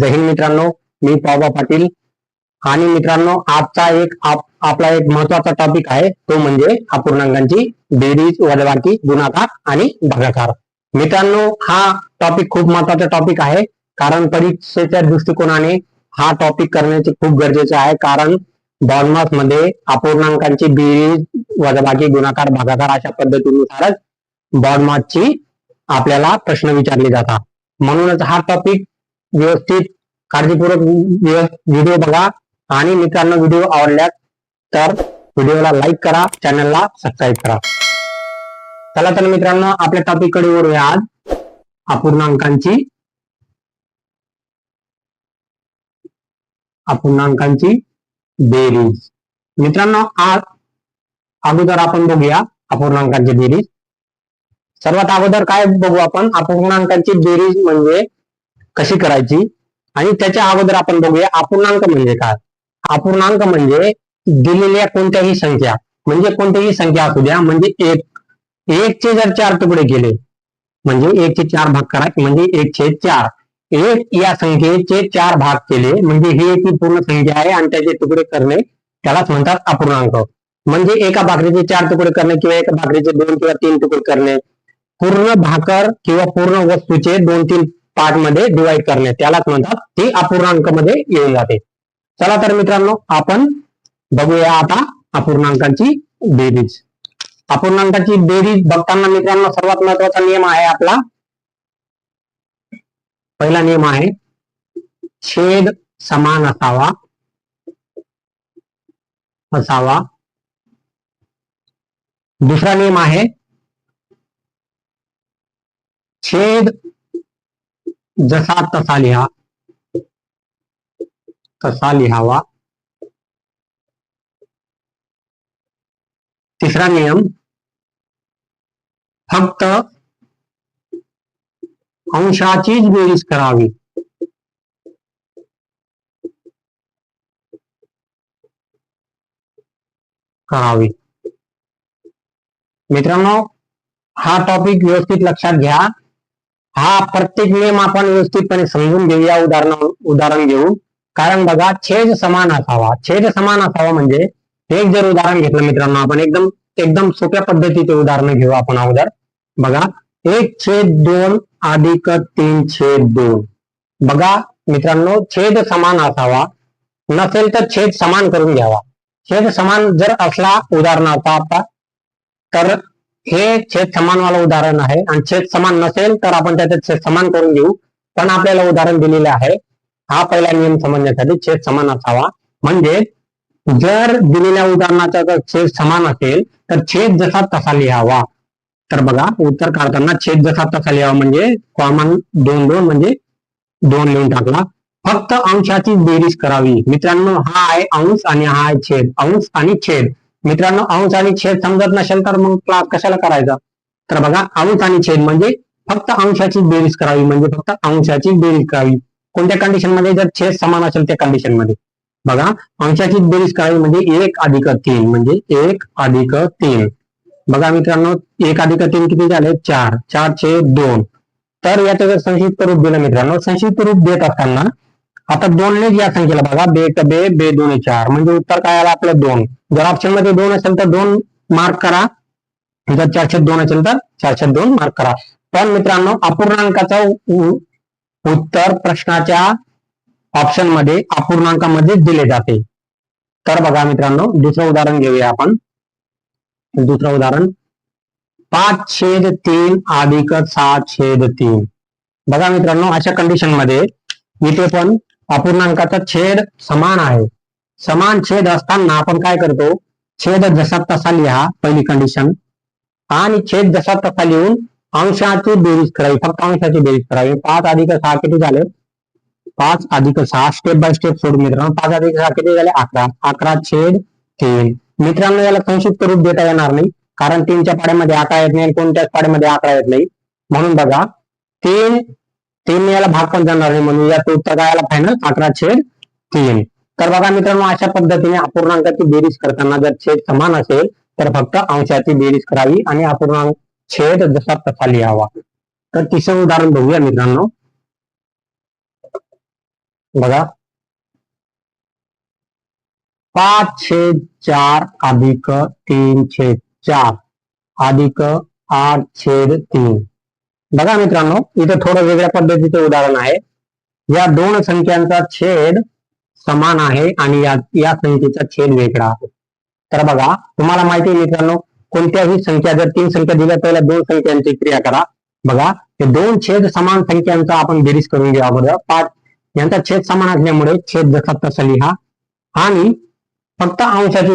जय हिंद मित्रांनो मी पाबा पाटील. आणि मित्रांनो आजचा एक आप- आपला एक महत्त्वाचा टॉपिक आहे तो म्हणजे अपूर्णांकांची बेरीज वजाबाकी गुणाकार आणि भागाकार. मित्रांनो हा टॉपिक खूप महत्त्वाचा टॉपिक आहे कारण परीक्षेच्या दृष्टिकोनाने हा टॉपिक करण्याचे खूप गरजेचे आहे कारण बॉर्नमासमध्ये अपूर्णांकांची बेरीज वजाबाकी गुणाकार भागाकार अशा पद्धतीनुसारच बॉर्नमासची आपल्याला प्रश्न विचारले जातात. म्हणूनच हा टॉपिक व्यवस्थित काळजीपूर्वक व्हिडिओ बघा आणि मित्रांनो व्हिडिओ आवडल्यास तर व्हिडिओला लाईक करा चॅनलला सबस्क्राईब करा. चला तर मित्रांनो आपल्या टॉपिककडे वळूया आज. अपूर्णांकांची अपूर्णांकांची बेरीज. मित्रांनो आज अगोदर आपण बघूया अपूर्णांकांची बेरीज. सर्वात अगोदर काय बघू आपण? अपूर्णांकांची बेरीज म्हणजे कशी करायची? आणि त्याच्या अगोदर आपण बघूया अपूर्णांक म्हणजे काय? अपूर्णांक म्हणजे दिलेल्या कोणत्याही संख्या. म्हणजे कोणत्याही संख्या असू द्या म्हणजे एक. एकचे जर चार तुकडे केले म्हणजे एकचे चार भाग करा म्हणजे एक चार. एक या संख्येचे चार भाग केले म्हणजे ही एक पूर्ण संख्या आहे आणि त्याचे तुकडे करणे त्यालाच म्हणतात अपूर्णांक. म्हणजे एका भाकरीचे चार तुकडे करणे किंवा एका भाकरीचे दोन किंवा तीन तुकडे करणे. पूर्ण भाकर किंवा पूर्ण वस्तूचे दोन तीन पार्टमध्ये डिवाइड करणे त्यालाच म्हणतात ती अपूर्णांकमध्ये येऊन जाते. चला तर मित्रांनो आपण बघूया आता अपूर्णांकांची बेरीज. अपूर्णांकाची बेरीज बघताना मित्रांनो सर्वात महत्त्वाचा नियम आहे आपला. पहिला नियम आहे छेद समान असावा. असावा. दुसरा नियम आहे छेद जसा तसा लिहा तसा लिहावा तिसरा नियम, फक्त अंशाचीच बेरीज करावी. करावी. मित्रांनो, हा टॉपिक व्यवस्थित लक्षात घ्या. हा प्रत्येक नियम आपण व्यवस्थितपणे समजून घेऊया उदाहरण उदाहरण घेऊन. कारण बघा छेद समान असावा. छेद समान असावा म्हणजे एक जर उदाहरण घेतलं मित्रांनो आपण एकदम एकदम सोप्या पद्धतीचे उदाहरण घेऊ आपण अगोदर. बघा एक छेद दोन अधिक तीन छेद दोन. बघा मित्रांनो छेद समान असावा. नसेल तर छेद समान करून घ्यावा. छेद समान जर असला उदाहरणार्थ आता तर हे छेद समानवाला उदाहरण आहे. आणि छेद समान नसेल तर आपण त्याच्यात छेद समान करून घेऊ. पण आपल्याला उदाहरण दिलेले आहे. हा पहिला नियम समजण्यासाठी छेद समान असावा. म्हणजे जर दिलेल्या उदाहरणाचा जर छेद समान असेल तर छेद जसा तसा लिहावा. तर बघा उत्तर काढताना छेद जसा तसा लिहावा म्हणजे कॉमन दोन दोन म्हणजे दोन लिहून टाकला. फक्त अंशाची बेरीज करावी. मित्रांनो हा आहे अंश आणि हा आहे छेद. अंश आणि छेद. मित्रांनो अंश आणि छेद समजत नसेल तर मग क्लास कशाला करायचा? तर बघा अंश आणि छेद म्हणजे फक्त अंशाची बेरीज करावी म्हणजे फक्त अंशाची बेरीज करावी. कोणत्या कंडिशनमध्ये? जर छेद समान असेल त्या कंडिशनमध्ये. बघा अंशाची बेरीज करावी म्हणजे एक अधिक तीन म्हणजे एक अधिक तीन. बघा मित्रांनो एक अधिक तीन किती झाले? चार. चार छेद दोन. तर याचं जर संक्षिप्त रूप दिलं मित्रांनो संक्षिप्त रूप देत असताना आता दोनने या संख्येला बघा. बे एक बे बे दोन चार. म्हणजे उत्तर काय आलं आपलं दोन. जर ऑप्शनमध्ये दोन असेल तर दोन मार्क करा. जर चारशे दोन असेल तर चारशे दोन मार्क करा. पण मित्रांनो अपूर्णांकाचं उत्तर प्रश्नाच्या ऑप्शनमध्ये अपूर्णांकामध्ये दिले जाते. तर बघा मित्रांनो दुसरं उदाहरण घेऊया आपण. दुसरं उदाहरण. पाच छेद तीन अधिक सात छेद तीन. बघा मित्रांनो अशा कंडिशनमध्ये इथे पण अपूर्णांकाचा छेद समान आहे. समान छेद असताना आपण काय करतो? छेद जसा तसा लिहा पहिली कंडिशन आणि छेद जसा तसा लिहून अंशाची बेरीज करावी. फक्त अंशाची बेरीज करावी. पाच अधिक सहा किती झाले? पाच अधिक सहा. स्टेप बाय स्टेप सोडून मित्रांनो पाच अधिक सहा किती झाले? अकरा. अकरा छेद तीन. मित्रांनो याला संक्षिप्त रूप देता येणार नाही. कारण तीनच्या पाड्यामध्ये अकरा येत नाही कोणत्याच पाड्यामध्ये अकरा येत नाही. म्हणून बघा तीन तीन याला भाग पण जाणार नाही म्हणून. याचं उत्तर काय आला? फायनल अकरा छेद तीन. तर बघा मित्रांनो अशा पद्धतीने अपूर्णांकाची बेरीज करताना जर छेद समान असेल तर फक्त अंशाची बेरीज करावी आणि अपूर्णांक छेद जसा तसा लिहावा. तर तिसरं उदाहरण बघूया मित्रांनो. बघा. पाच छेद चार अधिक तीन छेद चार अधिक आठ छेद तीन. बघा मित्रांनो, इथं थोडं वेगळ्या पद्धतीचं उदाहरण आहे. या दोन संख्यांचा छेद समान आहे आणि या या संख्येचा छेद वेगळा आहे. तर बघा, तुम्हाला माहिती आहे मित्रांनो संख्या, जर तीन संख्या दिल्या, पहिल्या दोन संख्यांची क्रिया करा. हे दोन छेद समान आपण बेरीज अगोदर. पाच, यांचा छेद समान असल्यामुळे छेद जसा तसा लिहा. आणि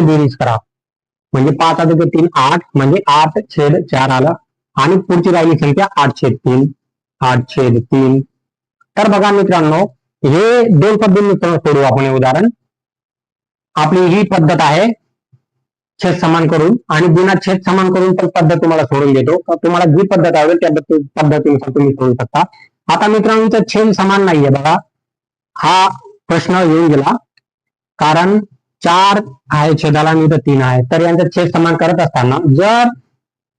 बेरीज करा. पाच अधिक तीन, आठ, म्हणजे आठ छेद चार आलं. आणि पुढची राहिली संख्या आठ छेद तीन. आठ छेद तीन. तर बघा मित्रांनो हे दोन पद्धतीने सोडू आपण हे उदाहरण. आपली ही पद्धत आहे छेद समान करून आणि बिना छेद समान करून पण पद्धत तुम्हाला सोडून देतो. तर तुम्हाला जी पद्धत आवडेल त्या पद्धतीनुसार तुम्ही सोडू शकता. आता मित्रांनो छेद समान नाहीये बघा. हा प्रश्न येऊन गेला. कारण चार आहे छेदाला मी तर तीन आहे. तर यांचा छेद समान करत असताना जर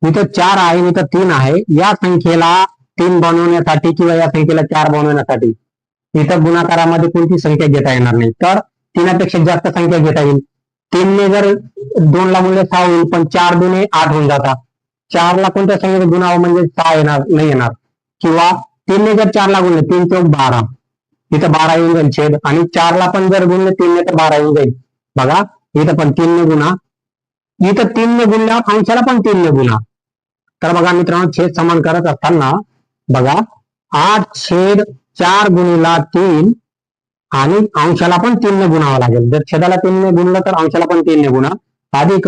इथं चार आहे इथं तीन आहे. या संख्येला तीन बनवण्यासाठी किंवा या संख्येला चार बनवण्यासाठी इथं गुणाकारामध्ये कोणती संख्या घेता येणार नाही. तर तीनापेक्षा जास्त संख्या घेता येईल. तीनने जर दोनला गुणले सहा होईल पण चार दुने आठ होऊन जातात. चारला कोणत्या संख्येने गुणावं म्हणजे सहा येणार नाही येणार. किंवा तीनने जर चारला गुणले तीन चौक बारा. इथं बारा येऊन जाईल छेद. आणि चारला पण जर गुणले तीनने तर बारा येऊन जाईल. बघा इथं पण तीनने गुणा. इथं तीनने गुणला अंशाला पण तीनने गुणा. तर बघा मित्रांनो छेद समान करत असताना बघा आठ छेद चार गुणिला तीन आणि अंशाला पण तीनने गुणावं लागेल. जर छेदाला तीनने गुणलं तर अंशाला पण तीनने गुणा. अधिक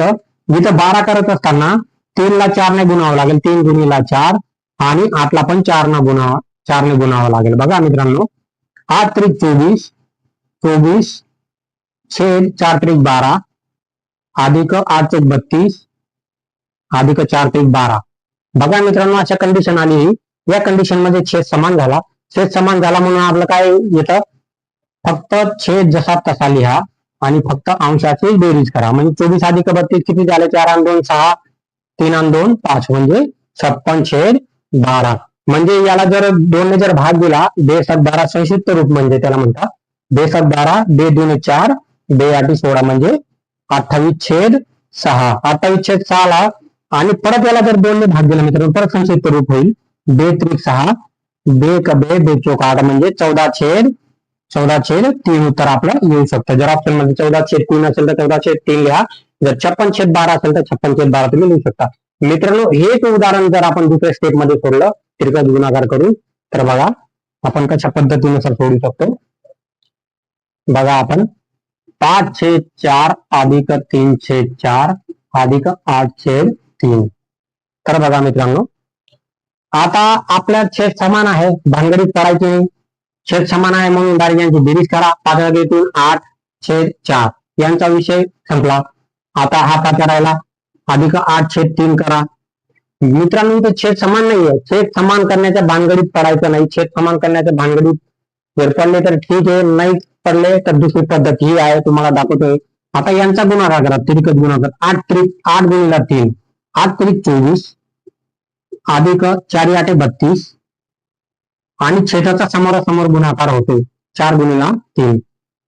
जिथं बारा करत असताना तीनला चारने गुणावं लागेल. तीन गुणीला चार आणि आठला पण चारनं गुणा चारने गुणावं लागेल. बघा मित्रांनो आठ त्रिक चोवीस चोवीस छेद चार त्रिक बारा अधिक आठ चौक बत्तीस अधिक चार त्रिक बारा. बघा मित्रांनो अशा कंडिशन आली. या कंडिशनमध्ये छेद समान झाला. छेद समान झाला म्हणून आपलं काय येतं? फक्त छेद जसा तसा लिहा आणि फक्त अंशाची बेरीज करा. म्हणजे चोवीस अधिक बत्तीस किती झाले? चार आणि दोन सहा. तीन आणि दोन पाच. म्हणजे छप्पन छेद बारा. म्हणजे याला जर दोनने जर भाग दिला बेसत बारा संक्षिप्त रूप म्हणजे त्याला म्हणतात बेसत बारा बे दोन चार बे आठी सोळा. म्हणजे अठ्ठावीस छेद सहा. अठ्ठावीस छेद सहा ला आणि परत याला जर दोनने भाग दिला मित्रांनो परत संक्षिप्त रूप होईल. बे त्रिक सहा बे कबे बे बे आठ म्हणजे चौदा छेद चौदा छेद तीन उत्तर आपलं येऊ शकतं. जर ऑप्शनमध्ये चौदा छेद तीन असेल तर चौदा छेद तीन लिहा. जर छप्पन छेद बारा असेल तर छप्पन छेद बारा तुम्ही लिहू शकता. मित्रांनो हेच उदाहरण जर आपण दुसऱ्या स्टेपमध्ये सोडलं तिरकस गुणाकार करून तर बघा आपण कशा पद्धतीनुसार सोडू शकतो? बघा आपण पाच छेद चार अधिक तीन छेद चार अधिक आठ छेद तीन. तर बघा आता आपल्या छेद समान आहे. भानगडीत नाही छेद समान म्हणून डायरेक्ट यांची बेरीज करा. पाच वाजेतून आठ, छेद चार. विषय संपला. आता हा राहिला. अधिक आठ, छेद तीन करा. मित्रांनो, इथं छेद समान नाहीये. छेद समान करण्याच्या भानगडीत पडायचं नाही. छेद समान करण्याच्या भानगडीत जर पडले तर ठीक आहे. नाही पडले तर दुसरी पद्धत ही आहे. तुम्हाला दाखवतोय. आता यांचा गुणाकार करा. तिरकत गुणाकार. आठ त्रिक आठ गुणिला तीन. आठ त्रिक चोवीस अधिक चार आठे बत्तीस आणि छेदाचा समोरासमोर गुणाकार होतो चार गुणीला तीन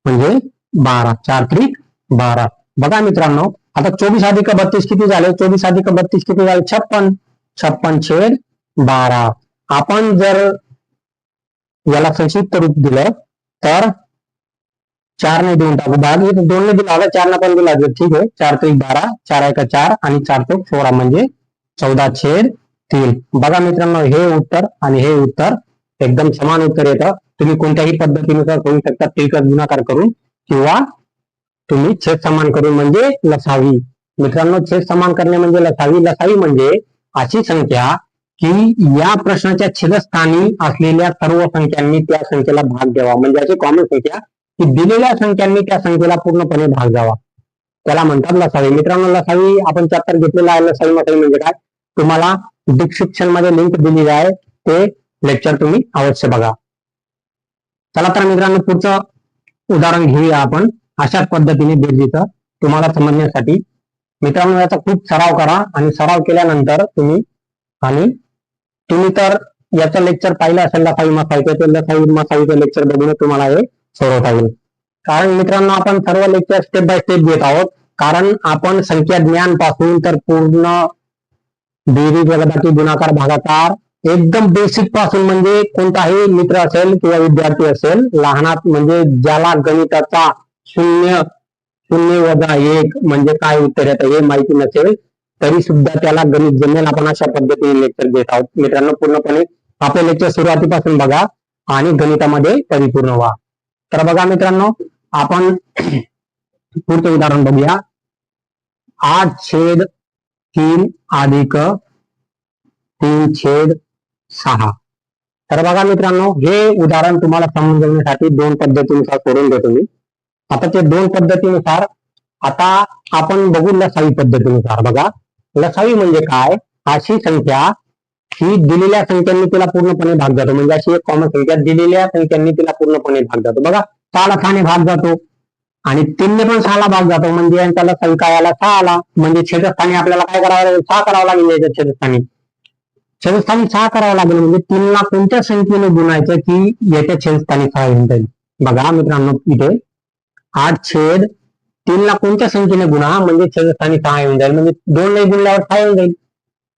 म्हणजे बारा चार त्रिक बारा. बघा मित्रांनो आता चोवीस अधिक बत्तीस किती झाले? चोवीस अधिक बत्तीस किती झाले? छप्पन. छप्पन छेद बारा. आपण जर याला संक्षिप्त रूप दिलं तर चारने देऊन टाकू. भाग दोन दोनने दिला होता. चारने पण दिला. ठीक आहे. चार ते बारा चार एक चार आणि चार ते सोळा म्हणजे चौदा छेद तीन. बघा मित्रांनो हे उत्तर आणि हे उत्तर एकदम समान उत्तर येतं. तुम्ही कोणत्याही पद्धतीनुसार करू शकता. तिरकस गुणाकार करून किंवा तुम्ही छेद समान करून म्हणजे लसावी. मित्रांनो छेद समान करणे म्हणजे लसावी. लसावी म्हणजे अशी संख्या की या प्रश्नाच्या छेदस्थानी असलेल्या सर्व संख्यांनी त्या संख्येला भाग द्यावा. म्हणजे अशी कॉमन संख्या की दिलेल्या संख्यांनी त्या संख्येला पूर्णपणे भाग द्यावा. त्याला म्हणतात लसावी मित्रांनो लसावी आपण चॅप्टर घेतलेला आहे. लसावी मसावी म्हणजे काय? तुम्हाला डिस्क्रिप्शनमध्ये लिंक दिलेली आहे. ते लेक्चर तुम्ही अवश्य बघा. चला तर मित्रांनो पुढचं उदाहरण घेऊया आपण. अशाच पद्धतीने बेरजेचं तुम्हाला समजण्यासाठी. मित्रांनो याचा खूप सराव करा आणि सराव केल्यानंतर तुम्ही आणि तुम्ही तर याचं लेक्चर पाहिलं असेल लसावी मसाईचं तर लसावी मसाईचं लेक्चर बघून तुम्हाला हे सोडवता येईल कारण मित्रांनो आपण सर्व लेक्चर स्टेप बाय स्टेप घेत आहोत. कारण आपण संख्या ज्ञानपासून तर पूर्ण बेरीज वगैरे गुणाकार भागाकार एकदम बेसिकपासून म्हणजे कोणताही मित्र असेल किंवा विद्यार्थी असेल लहानात म्हणजे ज्याला गणिताचा शून्य शून्य वजा एक म्हणजे काय उत्तर येतं हे माहिती नसेल तरी सुद्धा त्याला गणित जमेल आपण अशा पद्धतीने लेक्चर घेत आहोत. मित्रांनो पूर्णपणे आपले लेक्चर सुरुवातीपासून बघा आणि गणितामध्ये परिपूर्ण व्हा. तर बघा मित्रांनो आपण पुढचं उदाहरण बघूया. आठ छेद तीन अधिक तीन छेद सहा. तर बघा मित्रांनो हे उदाहरण तुम्हाला समजवण्यासाठी दोन पद्धतीनुसार सोडून देतो मी. आता ते दोन पद्धतीनुसार आता आपण बघू लसावी पद्धतीनुसार बघा. लसावी म्हणजे काय? अशी संख्या ही दिलेल्या संख्यांनी तिला पूर्णपणे भाग जातो. म्हणजे अशी एक कॉमन संख्या. दिलेल्या संख्यांनी तिला पूर्णपणे भाग जातो. बघा सहाला सहाने भाग जातो. आणि तीनने पण सहाला भाग जातो. म्हणजे यांचा संख्या याला सहा आला म्हणजे छेदस्थानी आपल्याला काय करावं लागेल? सहा करावं लागेल याच्या छेदस्थानी. छेदस्थानी सहा करावं लागेल. म्हणजे तीनला कोणत्या संख्येने गुणायचं की याच्या छेदस्थानी सहा येऊन जाईल? बघा मित्रांनो इथे आठ छेद तीनला कोणत्या संख्येने गुणा? म्हणजे छेदस्थानी सहा येऊन जाईल. म्हणजे दोन नाही गुणल्यावर सहा येऊन जाईल.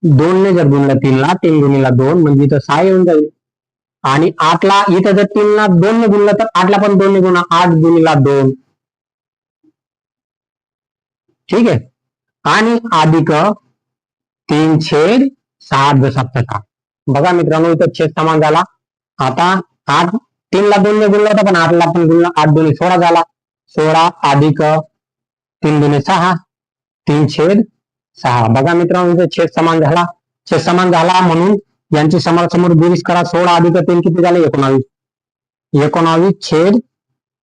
दोन ने जर गुणलं तीनला तीन गुणीला दोन म्हणजे इथं सहा येऊन जाईल. आणि आठला इथं जर तीनला दोन ने गुणलं तर आठला पण दोन ने गुणा आठ गुणीला दोन. ठीक आहे? आणि अधिक तीन छेद सहा दशाब्दचा बघा मित्रांनो इथं छेद समान झाला. आता आठ तीनला दोन ने गुणला होता पण आठला पण गुणला आठ दोन्ही सोळा झाला. सोळा अधिक तीन दोन्ही सहा तीन छेद सहा. बघा मित्रांनो इथे छेद समान झाला. छेद समान झाला म्हणून यांची समोर बेरीज करा. सोळा अधिक तीन किती झाले? एकोणावीस. एकोणावीस छेद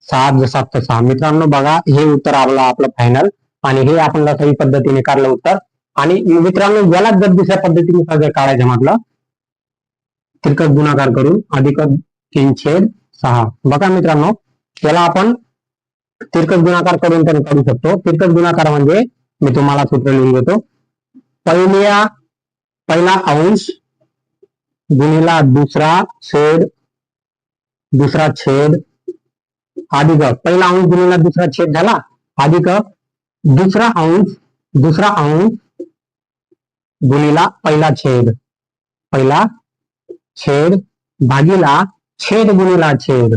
सात दशाब्द सहा. मित्रांनो बघा हे उत्तर आपलं आपलं फायनल आणि हे आपण लसावी पद्धतीने काढलं उत्तर. आणि मित्रांनो याला जर दुसऱ्या पद्धतीने जर काढायचं म्हटलं तिरकट गुणाकार करून अधिक तीन छेद सहा. बघा मित्रांनो याला आपण तिरकट गुणाकार करून पण काढू शकतो. तिरकट गुणाकार म्हणजे मी तुम्हाला सूत्र लिहून देतो. पहिल्या, पहिला अंश गुणिला दुसरा छेद दुसरा छेद अधिक पहिला अंश गुणिला दुसरा छेद झाला अधिक दुसरा अंश दुसरा अंश गुणिला पहिला छेद. पहिला छेद भागीला छेद गुणिला छेद.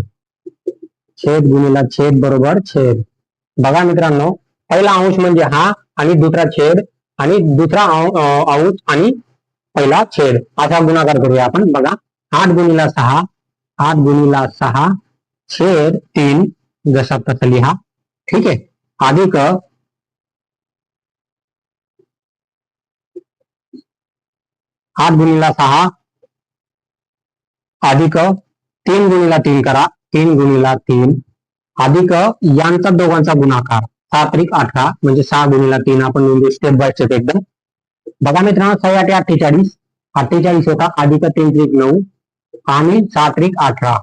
छेद गुणिला छेद बरोबर छेद. बघा मित्रांनो पहिला अंश म्हणजे हा आणि दुसरा छेद आणि दुसरा अंश आणि पहिला छेद. असा गुणाकार करूया आपण. बघा आठ गुणीला सहा आठ गुणीला सहा छेद तीन जसा तसा लिहा. ठीक आहे? अधिक आठ गुणीला सहा अधिक तीन गुणीला तीन करा. तीन गुणीला तीन. अधिक यांचा दोघांचा गुणाकार. सहा त्रिक अठरा म्हणजे सहा गुणीला तीन आपण म्हणजे स्टेप बाय स्टेप एकदम. बघा मित्रांनो सहा आठ अठ्ठेचाळीस. अठ्ठेचाळीस होता अधिक तीन त्रिक नऊ आणि सहा त्रिक अठरा.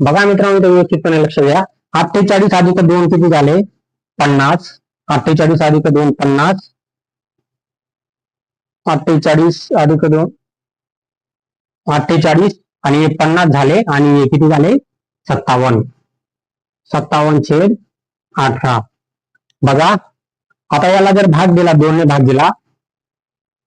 बघा मित्रांनो इथे व्यवस्थितपणे लक्ष द्या. अठ्ठेचाळीस अधिक दोन किती झाले? पन्नास. अठ्ठेचाळीस अधिक दोन पन्नास. अठ्ठेचाळीस अधिक दोन अठ्ठेचाळीस आणि हे पन्नास झाले आणि हे किती झाले? सत्तावन्न. सत्तावन्न छेद अठरा. बघा. आता याला जर भाग दिला दोनने भाग दिला.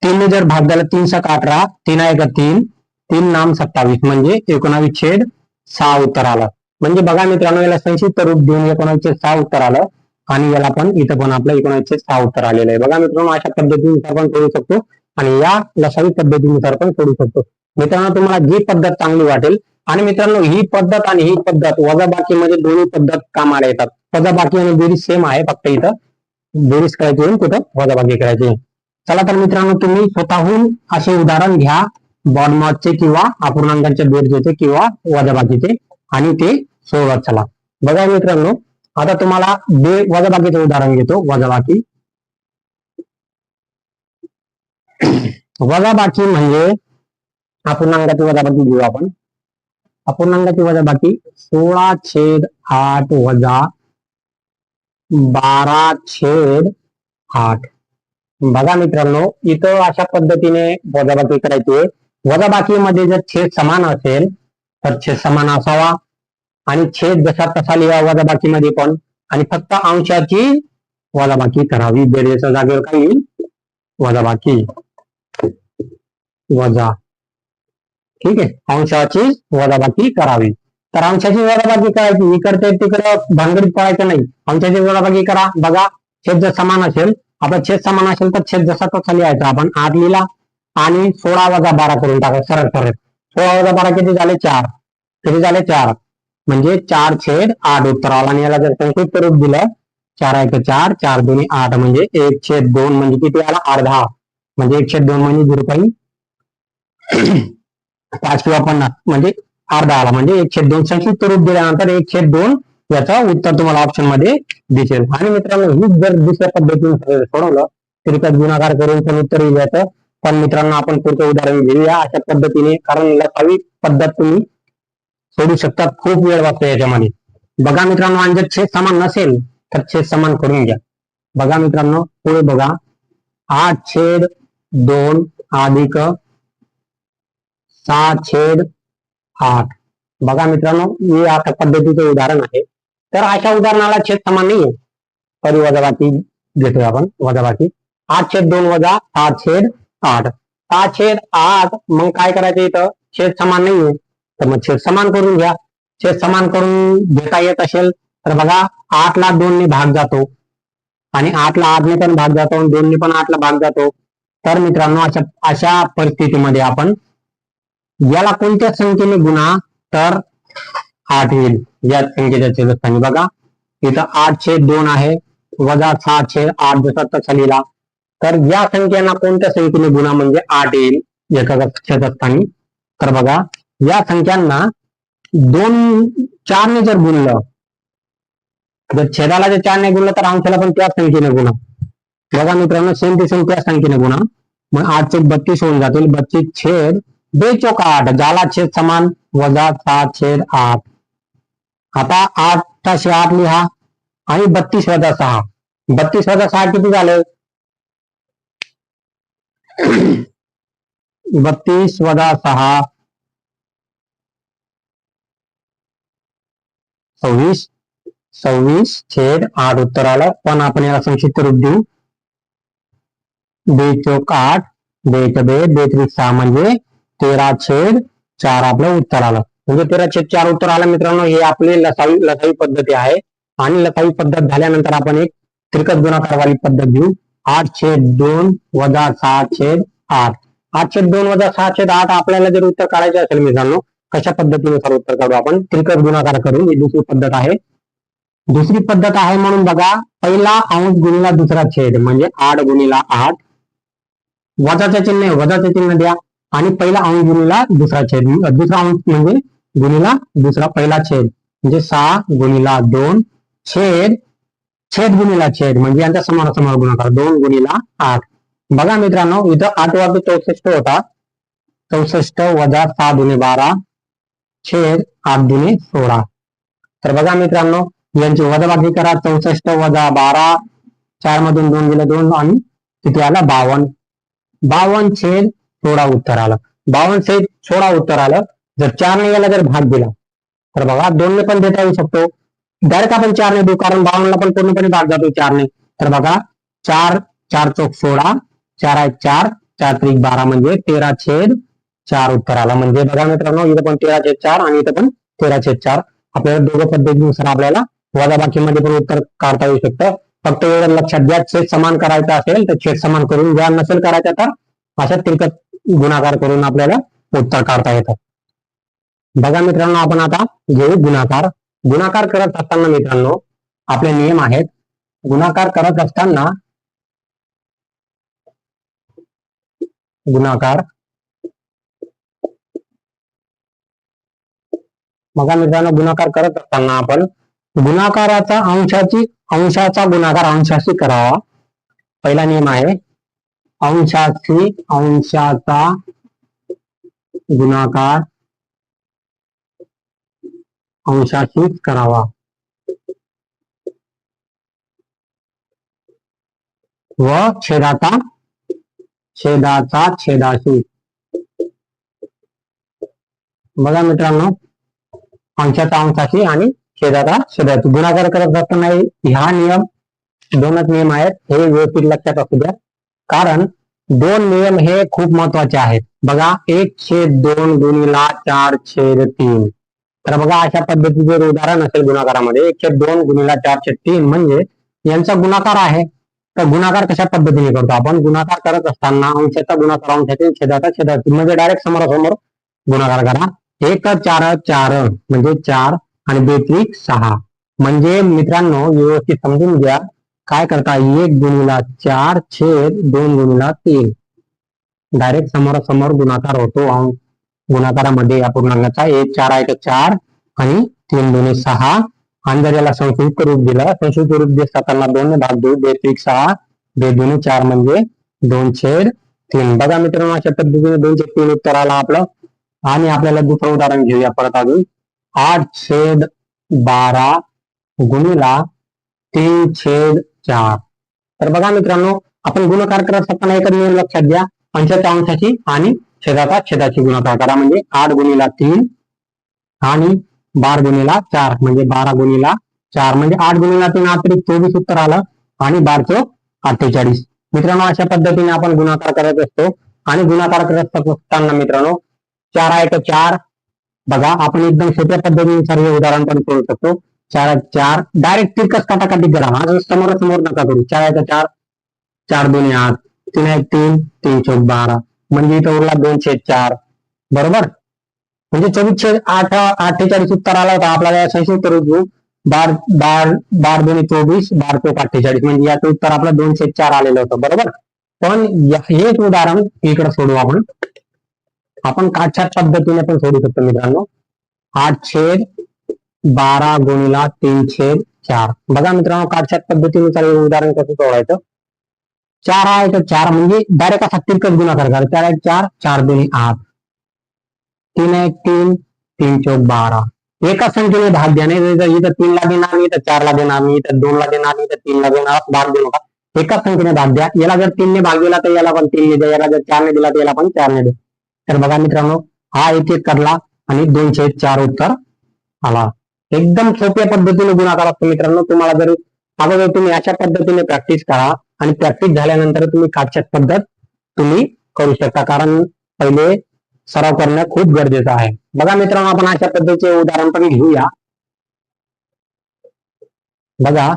तीनने जर भाग दिला तीन सक अठरा तीन आहे का तीन तीन नाम सत्तावीस म्हणजे एकोणावीस छेद सहा उत्तर आलं. म्हणजे बघा मित्रांनो याला संक्षिप्त रूप देऊन एकोणावीसशे सहा उत्तर आलं. आणि याला पण इथं पण आपलं एकोणावीसशे सहा उत्तर आलेलं आहे. बघा मित्रांनो अशा पद्धतीनुसार पण करू शकतो. आणि या लसावी पद्धतीनुसार पण करू शकतो. मित्रांनो तुम्हाला जी पद्धत चांगली वाटेल आणि मित्रांनो ही पद्धत आणि ही पद्धत वजाबाकीमध्ये दोन्ही पद्धत कामाला येतात. वजाबाकी आणि बेरीज सेम आहे फक्त इथं. बेरीज करायची आणि कुठं? वजाबाकी करायची चला तर मित्रांनो तुम्ही स्वतःहून असे उदाहरण घ्या. बॉडमॉडचे किंवा अपूर्णांकांचे बेरजेचे किंवा वजाबाकीचे. आणि ते सोडवत चला. बघा मित्रांनो आता तुम्हाला बे वजाबाकीचं उदाहरण घेतो. वजाबाकी. वजाबाकी म्हणजे अपूर्णांकाची वजाबाकी घेऊ आपण. अपूर्णांकाची वजाबाकी सोळा छेद आठ वजा बारा छेद आठ. बघा मित्रांनो इथं अशा पद्धतीने वजाबाकी करायची वजाबाकीमध्ये जर छेद समान असेल तर छेद समान असावा. आणि छेद जसा तसा लिहा वजाबाकीमध्ये पण. आणि फक्त अंशाची वजाबाकी करावी. बेरजेच्या जागेवर काही वजाबाकी. वजा. ठीक आहे अंशाची वजाबाकी करावी. तर अंशाची वजाबाकी करायची. इकडे तिकडे. भानगडीत पडायचं नाही. अंशाची वजाबाकी करा. बघा, छेद जर समान असेल आपण छेद समान असेल तर छेद जसा तसा लिहायचा. आपण आठ लिहिला आणि सोळा वजा बारा करून टाका. सरळ सरळ. सोळा वजा बारा किती झाले? चार. किती झाले? चार. म्हणजे चार छेद आठ उत्तर आला. आणि याला जर रूप दिलं, चार एक चार चार दोन्ही आठ म्हणजे एक छेद दोन म्हणजे किती आला? अर्धा म्हणजे एक छेद दोन म्हणजे झिरो पॉईंट पाच किंवा पन्नास म्हणजे अर्धा आला. म्हणजे एक छेद दोन संक्षिप्त रूप दिल्यानंतर एक छेद दोन याचा उत्तर तुम्हाला ऑप्शनमध्ये दिसेल. आणि मित्रांनो ही जर दुसऱ्या पद्धतीने सोडवलं तरी त्यात गुणाकार करून पण उत्तर येईल याचं. पण मित्रांनो आपण पुढचं उदाहरण घेऊया. अशा पद्धतीने कारण लसावी पद्धत तुम्ही सोडू शकता खूप वेळ वाचतो याच्यामध्ये. बघा मित्रांनो आणि जर छेद समान नसेल तर छेद समान करून घ्या. बघा मित्रांनो पुढे बघा. आठ छेद दोन अधिक सहा छेद आठ. बघा मित्रांनो हे आता पद्धतीचं उदाहरण आहे. तर अशा उदाहरणाला छेद समान नाहीये. तरी वजाबाकी घेतोय आपण वजाबाकी. आठ छेद दोन वजा सहा छेद आठ. सहा छेद आठ मग काय करायचं इथं? छेद समान नाहीये. तर मग छेद समान करून घ्या. छेद समान करून घेता येत असेल तर बघा आठ ला दोन ने भाग जातो. आणि आठ ला आठ ने पण भाग जातो आणि दोन ने पण आठ ला भाग जातो. तर मित्रांनो अशा अशा परिस्थितीमध्ये आपण याला कोणत्या संख्येने गुणा? तर आठ येईल. या संख्येच्या छेदस्थानी बघा. आठ छेद दोन आहे. वजा सहा छेद आठ जसा तसा लिहिला. तर या संख्यांना कोणत्या संख्येने गुणा म्हणजे आठ येईल? एका छेदस्थानी. तर बघा, या संख्यांना दोन, चारने जर गुणलं, जर छेदाला जर चारने गुणलं, तर अंशाला पण त्याच संख्येने गुणा. बघा मित्रांनो सेम टू सेम त्याच संख्येने गुणा. मग आठ छेद बत्तीस होऊन बत्तीस छेद बेचोक आठ? झाला छेद समान वजा सात छेद आठ. आता आठशे आठ लिहा आणि बत्तीस वजा सहा. बत्तीस वजा सहा किती झाले? बत्तीस वजा सहा. सव्वीस. सव्वीस छेद आठ उत्तर आलं. पण आपण याला संक्षिप्त रूप देऊ. बे चौक आठ? बे. बे बेत्रीस सहा म्हणजे तेरा छेद चार आपलं उत्तर आलं. म्हणजे तेरा छेद चार उत्तर आलं मित्रांनो हे आपली लसावी लसावी पद्धती आहे. आणि लसावी पद्धत झाल्यानंतर आपण एक त्रिकट गुणाकारवाली पद्धत घेऊ. आठ छेद दोन वजा सहा छेद आठ. आठ छेद दोन वजा सहा छेद आठ आपल्याला जर उत्तर काढायचे असेल मित्रांनो कशा पद्धतीनुसार उत्तर काढू आपण? त्रिकट गुणाकार करू. ही दुसरी पद्धत आहे. दुसरी पद्धत आहे म्हणून बघा पहिला अंश गुणिला दुसरा छेद म्हणजे आठ गुणिला आठ. वजाचे चिन्ह वजाचे चिन्ह द्या. आणि पहिला अंश गुणीला दुसरा छेद दुसरा अंश म्हणजे गुणीला दुसरा पहिला छेद. म्हणजे सहा गुणीला दोन छेद छेद गुणीला छेद म्हणजे यांचा समान समोर गुणाकार दोन गुणीला आठ. बघा मित्रांनो इथं आठ वाजता चौसष्ट होता. चौसष्ट वजा सहा दुने बारा छेद आठ दुने सोळा. तर बघा मित्रांनो यांची वजाबाकी करा. चौसष्ट वजा बारा चार मधून दोन गेले दोन आणि तिथे आला? बावन्न. बावन्न छेद सोळा उत्तर आलं। बावन्न छेद सोळा उत्तर आलं। जर चारने याला जर भाग दिला। तर बघा दोनने पण देता येऊ शकतो डायरेक्ट आपण चारने देऊ कारण बावन्नला पण पूर्णपणे भाग जातो चारने तर बघा चार चार चौक सोळा चार एक चार चार त्रिक बारा म्हणजे तेरा छेद, चार उत्तर आला म्हणजे बघा मित्रांनो इथं पण तेरा छेद चार, आणि इथं पण तेरा छेद चार। आपल्याला दोघं पद्धतीनुसार आपल्याला वजाबाकीमध्ये पण उत्तर काढता येऊ शकतं. फक्त एवढं लक्षात घ्या, छेद समान करायचं असेल, तर छेद समान करून घ्या. नसेल करायचं तर अशा तिरकट गुणाकार करून आपल्याला उत्तर काढता येतं बघा मित्रांनो आपण आता घेऊ गुणाकार. गुणाकार करत असताना मित्रांनो आपले नियम आहेत. गुणाकार करत असताना गुणाकार. बघा मित्रांनो गुणाकार करत असताना आपण गुणाकाराचा अंशाची अंशाचा गुणाकार अंशाशी करावा. पहिला नियम आहे अंशाशी अंशाचा गुणाकार अंशाशीच करावा. व छेदाचा छेदाचा छेदाशी बघा मित्रांनो अंशाचा अंशाशी आणि छेदाचा छेदाची गुणाकार करत असताना ह्या नियम दोनच नियम आहेत हे व्यवस्थित लक्षात असू द्या. कारण दोन नियम हे खूप महत्त्वाचे आहेत. बघा एक छेद दोन गुणिला चार छेद तीन. तर बघा अशा पद्धतीचे जर उदाहरण असेल गुणाकारामध्ये एक छेद दोन गुणिला चार छेद तीन म्हणजे यांचा गुणाकार आहे. तर गुणाकार कशा पद्धतीने करतो आपण? गुणाकार करत असताना अंशाचा गुणाकार अंशाचे छेदाचा छेदाचा म्हणजे डायरेक्ट समोरासमोर गुणाकार करा. एक चार चार म्हणजे चार आणि बेत्रिक सहा. म्हणजे मित्रांनो व्यवस्थित समजून घ्या. काय करता? एक गुणिला चार छेद दोन गुणिला तीन. डायरेक्ट समोरासमोर गुणाकार होतो. गुणाकारामध्ये या पूर्णांकाचा एक चार आहे तर चार आणि तीन दोन्ही सहा. आणि जर याला संशुद्ध रूप दिलं संशुद्ध रूप देत असताना दोन भाग देऊ बेत्रिक सहा बे दोन्ही चार म्हणजे दोन छेद तीन. बघा मित्रांनो अशा पद्धतीने दोन छेद तीन उत्तर आला आपलं. आणि आपल्याला दुसरं उदाहरण घेऊया परत अजून. आठ छेद बारा गुणिला तीन छेद चार. तर बघा मित्रांनो आपण गुणाकार करत असताना एकच नियम लक्षात घ्या. अंशाच्या अंशाची आणि छेदाचा छेदाची गुणाकार करा. म्हणजे आठ गुणीला तीन आणि बार गुणीला चार. म्हणजे बारा गुणीला चार. म्हणजे आठ गुणीला तीन अतिरिक्त चोवीस उत्तर आलं. आणि बारचं अठ्ठेचाळीस. मित्रांनो अशा पद्धतीने आपण गुणाकार करत असतो. आणि गुणाकार करत असताना मित्रांनो चार आहे तर चार. बघा आपण एकदम सोप्या पद्धतीने हे उदाहरण पण करू शकतो. चार चार डायरेक्ट तिरकस काटाकाटी करा हा समोर समोर नका करू। चार चार चार दोन्ही आठ, तीन आहे तीन तीन चौक बारा म्हणजे इथं उरला दोन छेद चार, बरोबर? चोवीस छेद आठ अठ्ठेचाळीस उत्तर आला होता आपल्याला बार बार बार दोन्ही चोवीस बार चौक अठ्ठेचाळीस उत्तर आपलं दोन छेद चार होतं बरोबर? हेच उदाहरण इकडे सोडू आपण आपण काटछाट पद्धतीने पण सोडू शकतो मित्रांनो। आठ छेद बारा गुणिला तीनशे चार. बघा मित्रांनो काटछाट पद्धतीनुसार हे उदाहरण कसं सोडवायचं? चार आहे तर चार म्हणजे डायरेक्ट असा तिरकस गुणाकार करा चार एक चार चार दोन्ही आठ. तीन एक तीन तीन चौक बारा. एका संख्येने भाग द्या. नाही जर इथं तीनला देणार नाही तर चारला देणार नाही तर दोनला देणार नाही तर तीनला देणार भाग देऊ नका. एकाच संख्येने भाग द्या. याला जर तीनने भाग दिला तर याला पण तीनने द्या. याला जर चारने दिला तर याला पण चारने द्या. तर बघा मित्रांनो हा एक एक करला आणि दोनशे चार उत्तर आला. एकदम सोप्या पद्धतीने गुणाकार असतो मित्रांनो. तुम्हाला जर अगोदर तुम्ही अशा पद्धतीने प्रॅक्टिस करा प्रॅक्टिस झाल्यानंतर तुम्ही काटछाट पद्धत तुम्ही करू शकता. कारण पहिले सराव करणं खूप गरजेचं आहे. बघा मित्रांनो अशा पद्धतीचे उदाहरण पण घेऊया. बघा.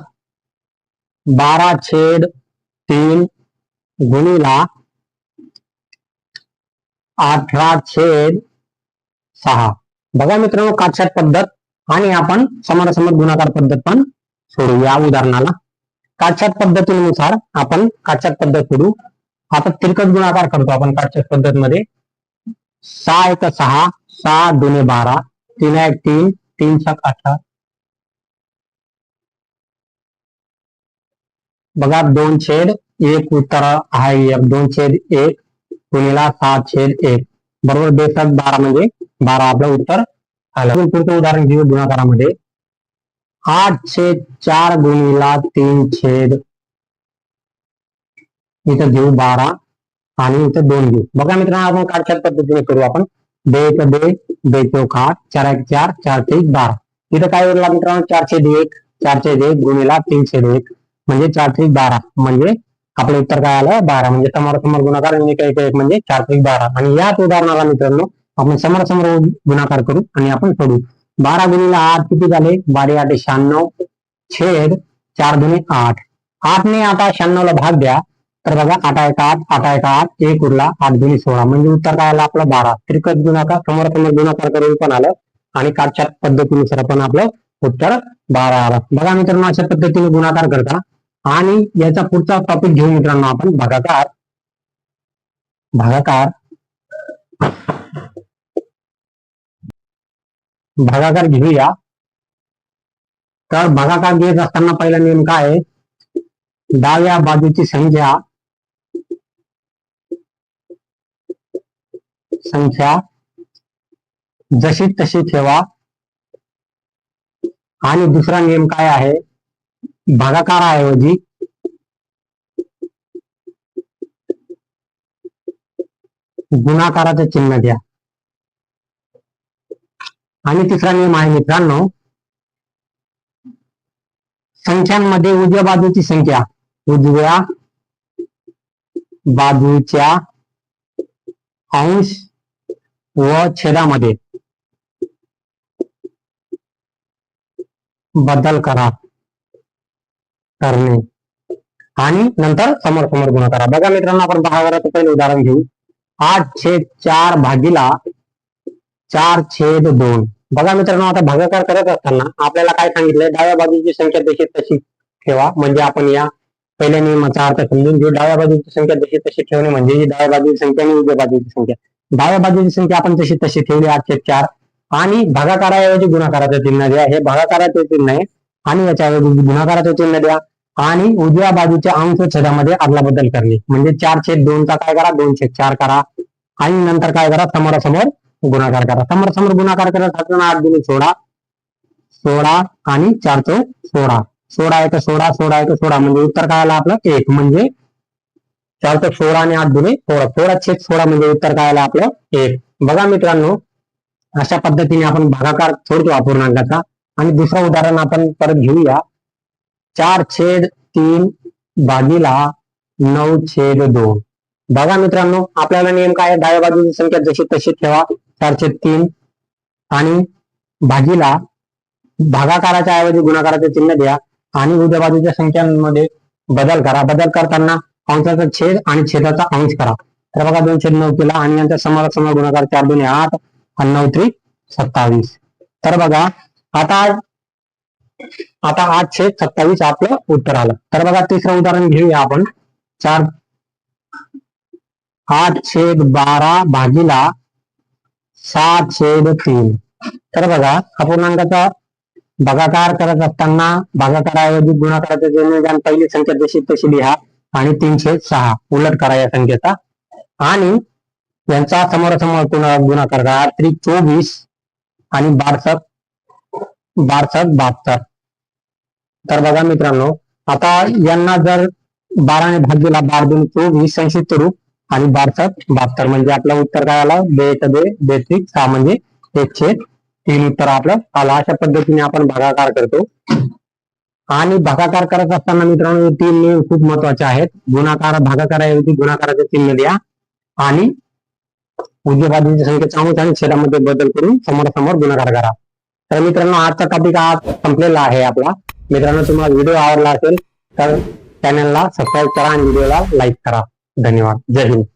बारा छेद तीन गुणीला अठरा छेद सहा. बघा मित्रांनो काटछाट पद्धत आणि आपण समोरासमोर गुणाकार पद्धत पण सोडू या उदाहरणाला. काटछाट पद्धतीनुसार आपण काटछाट पद्धत सोडू आता तिरकट गुणाकार करतो आपण काटछाट पद्धत मध्ये सहा एक सहा सहा दोन्ही बारा तीन एक तीन तीन सात अठरा बघा दोन छेद एक उत्तर आहे एक दोन छेद एक गुणिला सात छेद एक. बरोबर बेसात बारा म्हणजे बारा आपलं उत्तर आलं. पुढचं उदाहरण घेऊ गुणाकारामध्ये आठ छेद चार गुणीला तीन छेद. इथं घेऊ बारा आणि इथं दोन घेऊ. बघा मित्रांनो आपण काटछाट पद्धतीने करू आपण. बे एक बे बे चौक आठ चार एक चार चार ते एक बारा. इथं काय उरला मित्रांनो? चार छेद एक चार छेद एक गुणीला तीन छेद एक. म्हणजे चार ते बारा. म्हणजे आपलं उत्तर काय आलं? बारा. म्हणजे समोर गुणाकार आणि एक एक एक म्हणजे चार ते बारा. आणि याच उदाहरणाला मित्रांनो आपण समोरासमोर गुणाकार करू आणि आपण सोडू. बारा गुणीला आठ किती झाले? बारे आठ शहाण्णव. छेद चार गुणे आठ. आठने आता शहाण्णवला भाग द्या. तर बघा आठ एक आठ आठ एक आठ एक उरला आठ दोन्ही सोळा. म्हणजे उत्तर काय आलं आपलं? बारा. त्रिकट गुणाकार समोरासमोर गुणाकार करून पण आलं. आणि काटछाट पद्धतीनुसार पण आपलं उत्तर बारा आलं. बघा मित्रांनो अशा पद्धतीने गुणाकार करता आणि याचा पुढचा टॉपिक घेऊ मित्रांनो आपण. भागाकार. भागाकार. भागाकार घेऊया. तर भागाकार घेत असताना पहिला नियम काय आहे? डाव्या बाजूची संख्या संख्या जशी तशी ठेवा. आणि दुसरा नियम काय आहे? भागाकाराऐवजी गुणाकाराचे चिन्ह द्या तिसरा नियम आहे मित्रांनो, संख्यांमध्ये उजव्या बाजूची संख्या, उजव्या बाजूच्या अंश व छेदामध्ये. बदल करा, करणे. नंतर समोर समोर गुणा करा. बघा मित्रांनो, आपण भागाकाराचं पहिलं उदाहरण घेऊ. आठ छेद चार भागीला चार छेद दोन. बघा मित्रांनो आता भागाकार करत असताना आपल्याला काय सांगितलंय? डाव्या बाजूची संख्या जशी तशी ठेवा. म्हणजे आपण या पहिल्या नियमाचा अर्थ समजून घेऊ. डाव्या बाजूची संख्या जशी तशी ठेवणे म्हणजे ही डाव्या बाजूची संख्या आणि उजव्या बाजूची संख्या. डाव्या बाजूची संख्या आपण तशी तशी ठेवली आठ छेद चार. आणि भागाकाराऐवजी गुणाकाराचं चिन्ह द्या. हे भागाकाराचे चिन्ह आहे. आणि याच्याऐवजी गुणाकाराचं चिन्ह द्या. आणि उजव्या बाजूच्या अंश छेदामध्ये आदला बदल करणे. म्हणजे चार छेद दोनचा काय करा? दोन छेद चार करा. आणि नंतर काय करा? समोरासमोर गुणाकार करा. समोर समोर गुणाकार करत असताना आठ दिले सोळा. सोळा आणि चार चौ सोळा. सोळा एक सोळा सोळा एक सोळा. म्हणजे उत्तर काय आलं आपलं? एक. म्हणजे चार चौ सोळा आणि आठ दिले सोळा. सोळा छेद सोळा म्हणजे उत्तर काय आलं आपलं? एक. बघा मित्रांनो अशा पद्धतीने आपण भागाकार सोडतो अपूर्णांकाचा आणि दुसरं उदाहरण आपण परत घेऊया. चार छेद तीन भागीला नऊ छेद दोन. बघा मित्रांनो आपल्याला नेम काय आहे? डाव्या बाजूची संख्या जशी तशी ठेवा. चारशे तीन. आणि भागीला भागाकाराच्या ऐवजी गुणाकाराचे चिन्ह द्या. आणि उद्या बाजूच्या संख्यांमध्ये बदल करा. बदल करताना अंशाचा छेद आणि छेदाचा अंश करा. तर बघा दोन छेद नऊ केला आणि यांच्या समोरासमोर गुणाकार चार दोन आठ आणि नऊ त्रिक सत्तावीस. तर बघा आता आता आठ छेद सत्तावीस आपलं उत्तर आलं. तर बघा तिसरं उदाहरण घेऊया आपण. चार आठ छेद बारा भागीला सात छेद तीन. तर बघा अपूर्णांकाचा भागाकार करत असताना भागाकाराऐवजी गुणाकाराचे चिन्ह पहिली संख्या जशी तशी लिहा आणि तीन छेद सहा. उलट करा या संख्येचा. आणि यांचा समोरासमोर गुणा गुणाकार करा. त्रि चोवीस आणि बारसक बारसक बहात्तर. तर बघा मित्रांनो आता यांना जर बाराने भाग दिला बार दोन चोवीस संक्षिप्त रूप आणि बारसक बहात्तर म्हणजे आपला उत्तर काय आला? बेट बे बेत्रिक सहा म्हणजे एक छेद. तीन उत्तर आपलं आलं. अशा पद्धतीने आपण भागाकार करतो. आणि भागाकार करत असताना मित्रांनो तीन नियम खूप महत्त्वाचे आहेत. गुणाकार भागाकाराऐवजी गुणाकाराचे चिन्ह द्या. आणि उजव्या संख्या संख्येचा अंश आणि छेदामध्ये बदल करून समोरासमोर गुणाकार करा. तर मित्रांनो आजचा टॉपिक आज संपलेला आहे आपला. मित्रांनो तुम्हाला व्हिडिओ आवडला असेल तर चॅनलला सबस्क्राईब करा आणि व्हिडिओला लाईक करा. धन्यवाद. जय हिंद.